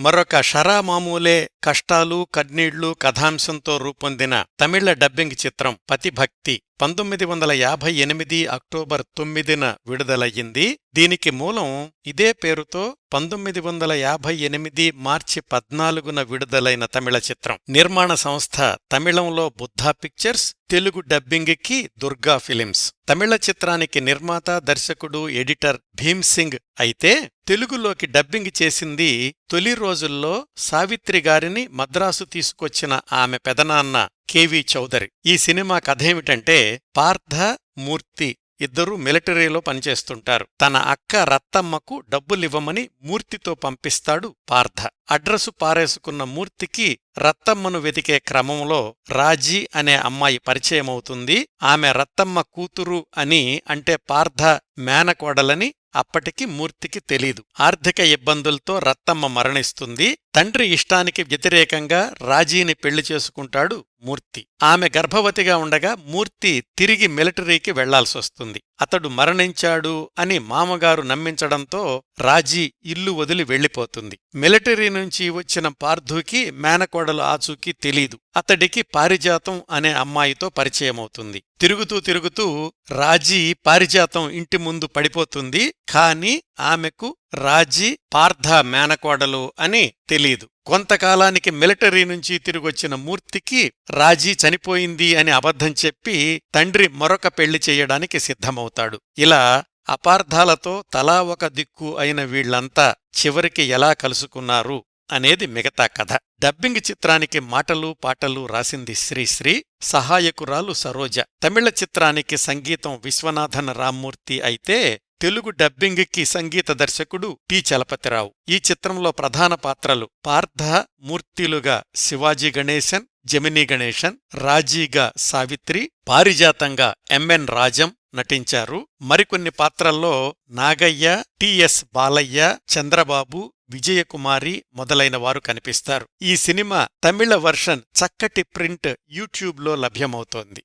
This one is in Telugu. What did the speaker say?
మరొక షరా మామూలే కష్టాలు కన్నీళ్ళు కథాంశంతో రూపొందిన తమిళ డబ్బింగ్ చిత్రం పతిభక్తి. పంతొమ్మిది వందల యాభై ఎనిమిది అక్టోబర్ తొమ్మిదిన విడుదలయ్యింది. దీనికి మూలం ఇదే పేరుతో పంతొమ్మిది వందల యాభై ఎనిమిది మార్చి పద్నాలుగున విడుదలైన తమిళ చిత్రం. నిర్మాణ సంస్థ తమిళంలో బుద్ధా పిక్చర్స్ తెలుగు డబ్బింగ్కి దుర్గా ఫిలిమ్స్. తమిళ చిత్రానికి నిర్మాత దర్శకుడు ఎడిటర్ భీమ్ సింగ్ అయితే తెలుగులోకి డబ్బింగ్ చేసింది తొలి రోజుల్లో సావిత్రి గారిని మద్రాసు తీసుకొచ్చిన ఆమె పెదనాన్న. కెవి చౌదరి. ఈ సినిమా కథేమిటంటే పార్థ మూర్తి ఇద్దరూ మిలిటరీలో పనిచేస్తుంటారు. తన అక్క రత్తమ్మకు డబ్బులివ్వమని మూర్తితో పంపిస్తాడు పార్థ. అడ్రసు పారేసుకున్న మూర్తికి రత్తమ్మను వెతికే క్రమంలో రాజీ అనే అమ్మాయి పరిచయమవుతుంది. ఆమె రత్తమ్మ కూతురు అని అంటే పార్థ మేనకోడలని అప్పటికి మూర్తికి తెలీదు. ఆర్థిక ఇబ్బందులతో రత్తమ్మ మరణిస్తుంది. తండ్రి ఇష్టానికి వ్యతిరేకంగా రాజీని పెళ్ళి చేసుకుంటాడు మూర్తి. ఆమె గర్భవతిగా ఉండగా మూర్తి తిరిగి మిలిటరీకి వెళ్ళాల్సొస్తుంది. అతడు మరణించాడు అని మామగారు నమ్మించడంతో రాజీ ఇల్లు వదిలి వెళ్ళిపోతుంది. మిలిటరీ నుంచి వచ్చిన పార్థుకి మేనకోడలు ఆచూకీ తెలీదు. అతడికి పారిజాతం అనే అమ్మాయితో పరిచయమవుతుంది. తిరుగుతూ తిరుగుతూ రాజీ పారిజాతం ఇంటి ముందు పడిపోతుంది. కాని ఆమెకు రాజీ పార్థ మేనకోడలు అని తెలీదు. కొంతకాలానికి మిలిటరీ నుంచి తిరిగొచ్చిన మూర్తికి రాజీ చనిపోయింది అని అబద్ధం చెప్పి తండ్రి మరొక పెళ్ళి చేయడానికి సిద్ధమవుతాడు. ఇలా అపార్థాలతో తలా ఒక దిక్కు అయిన వీళ్ళంతా చివరికి ఎలా కలుసుకున్నారు అనేది మిగతా కథ. డబ్బింగ్ చిత్రానికి మాటలు పాటలు రాసింది శ్రీశ్రీ సహాయకురాలు సరోజ. తమిళ చిత్రానికి సంగీతం విశ్వనాథన్ రామ్మూర్తి అయితే తెలుగు డబ్బింగ్కి సంగీత దర్శకుడు టి చలపతిరావు. ఈ చిత్రంలో ప్రధాన పాత్రలు పార్థ మూర్తిలుగా శివాజీ గణేశన్ జమినీ గణేశన్ రాజీగా సావిత్రి పారిజాతంగా ఎంఎన్ రాజం నటించారు. మరికొన్ని పాత్రల్లో నాగయ్య టిఎస్ బాలయ్య చంద్రబాబు విజయకుమారి మొదలైన వారు కనిపిస్తారు. ఈ సినిమా తమిళ వర్షన్ చక్కటి ప్రింట్ యూట్యూబ్లో లభ్యమవుతోంది.